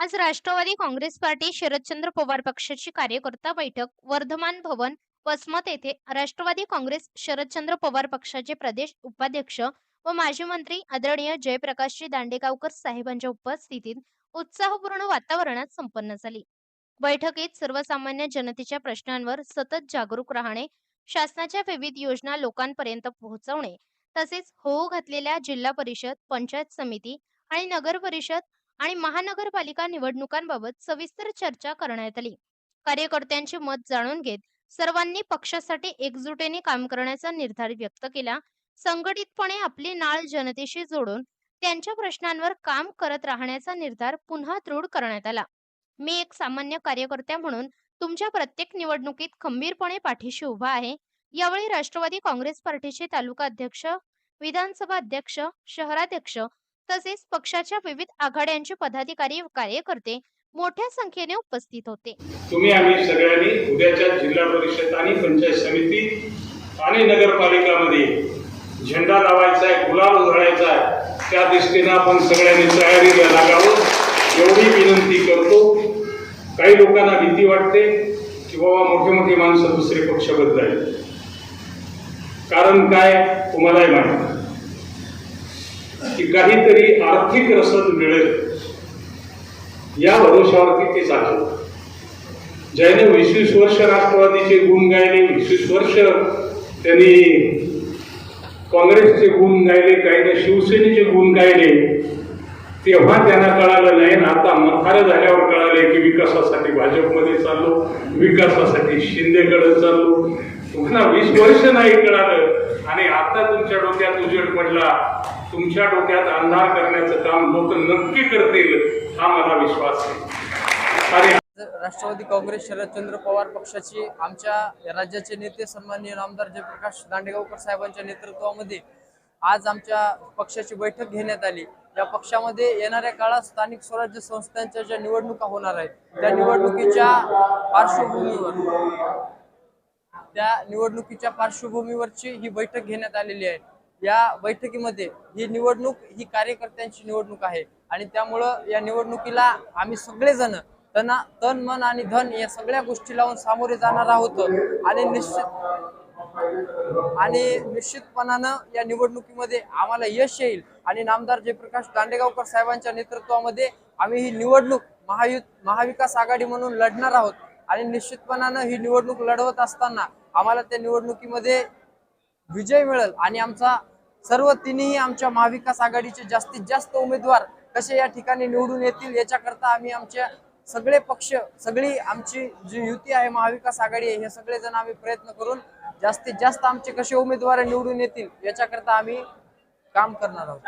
आज Rashtrawadi Congress party Sharadchandra Pawar पक्षाची कार्यकर्ता बैठक वर्धमान भवन वसमत येथे राष्ट्रवादी काँग्रेस शरदचंद्र पवार पक्षाचे प्रदेश उपाध्यक्ष व माजी मंत्री आदरणीय जयप्रकाशजी दांडेगावकर साहेबांच्या उपस्थितीत उत्साहपूर्ण वातावरणात संपन्न झाली. बैठकीत सर्वसामान्य जनतेच्या प्रश्नांवर सतत जागरूक राहणे शासनाच्या विविध योजना लोकांपर्यंत पोहोचवणे तसेच होऊ घातलेल्या जिल्हा परिषद पंचायत समिती आणि नगर परिषद आणि महानगरपालिका निवडणुकांबाबत सविस्तर चर्चा करण्यात आली. कार्यकर्त्यांचे मत जाणून घेत सर्वांनी पक्षासाठी एकजुटीने काम करण्याचा निर्धार व्यक्त केला. संघटितपणे आपली नाळ जनतेशी जोडून त्यांच्या प्रश्नांवर काम करत राहण्याचा निर्धार पुन्हा दृढ करण्यात आला. मी एक सामान्य कार्यकर्त्या म्हणून तुमच्या प्रत्येक निवडणुकीत खंबीरपणे पाठीशी उभा आहे. यावेळी राष्ट्रवादी काँग्रेस पार्टीचे तालुका अध्यक्ष विधानसभा अध्यक्ष शहराध्यक्ष तसेच पक्षाच्या विविध आघाड्यांचे पदाधिकारी कार्यकर्ते मोठ्या संख्येने उपस्थित होते. तुम्ही आम्ही सगळ्यांनी उद्याच्या जिल्हा परिषद आणि पंचायत समिती आणि नगरपालिकामध्ये झेंडा लावायचा आहे गुलाल उधळायचा आहे त्या दृष्टीनं आपण सगळ्यांनी तयारीला लागावं. एवढी विनंती करतो. काही लोकांना भीती वाटते की बाबा मोठे मोठे माणसं दुसरे पक्ष बदलायचे कारण काय? तुम्हालाही माहिती. की काहीतरी आर्थिक रसद मिळेल. या भरोशावरती ते चाललं. ज्याने वीसवीस वर्ष राष्ट्रवादीचे गुण गायले वीसवीस वर्ष त्यांनी काँग्रेसचे गुण गायले काही शिवसेनेचे गुण गायले तेव्हा त्यांना कळालं नाही ना आता म्हातारे झाल्यावर कळाले की विकासासाठी भाजपमध्ये चाललो विकासासाठी शिंदेकडे चाललो. तुम्हाला वीस वर्ष नाही कळालं. आणि आता तुमच्या डोक्यात उजेड पडला. तुमच्या डोक्यात अंधार करण्याचं काम लोक नक्की करतील हा मला विश्वास आहे. राष्ट्रवादी काँग्रेस शरदचंद्र पवार पक्षाची आमच्या राज्याचे नेते सन्माननीय आमदार जयप्रकाश दांडेगावकर साहेबांच्या नेतृत्वामध्ये आज आमच्या पक्षाची बैठक घेण्यात आली. या पक्षामध्ये येणाऱ्या काळात स्थानिक स्वराज्य संस्थांच्या ज्या निवडणुका होणार आहेत त्या निवडणुकीच्या पार्श्वभूमीवर त्या निवडणुकीच्या पार्श्वभूमीवरची ही बैठक घेण्यात आलेली आहे. या बैठकीमध्ये ही निवडणूक ही कार्यकर्त्यांची निवडणूक आहे आणि त्यामुळं या निवडणुकीला आम्ही सगळेजण तना तन मन आणि धन या सगळ्या गोष्टी लावून सामोरे जाणार आहोत आणि निश्चित आणि निश्चितपणानं या निवडणुकीमध्ये आम्हाला यश येईल. आणि नामदार जयप्रकाश दांडेगावकर साहेबांच्या नेतृत्वामध्ये आम्ही ही निवडणूक महायुत महाविकास आघाडी म्हणून लढणार आहोत. आणि निश्चितपणानं ही निवडणूक लढवत असताना आम्हाला त्या निवडणुकीमध्ये विजय मिळेल. आणि आमचा सर्व तिन्ही आमच्या महाविकास आघाडीचे जास्तीत जास्त उमेदवार कसे या ठिकाणी निवडून येतील याच्याकरता आम्ही आमच्या सगळे पक्ष सगळी आमची जी युती आहे महाविकास आघाडी आहे हे सगळे जण आम्ही प्रयत्न करून जास्तीत जास्त आमचे कसे उमेदवार निवडून येतील याच्याकरता आम्ही काम करणार आहोत.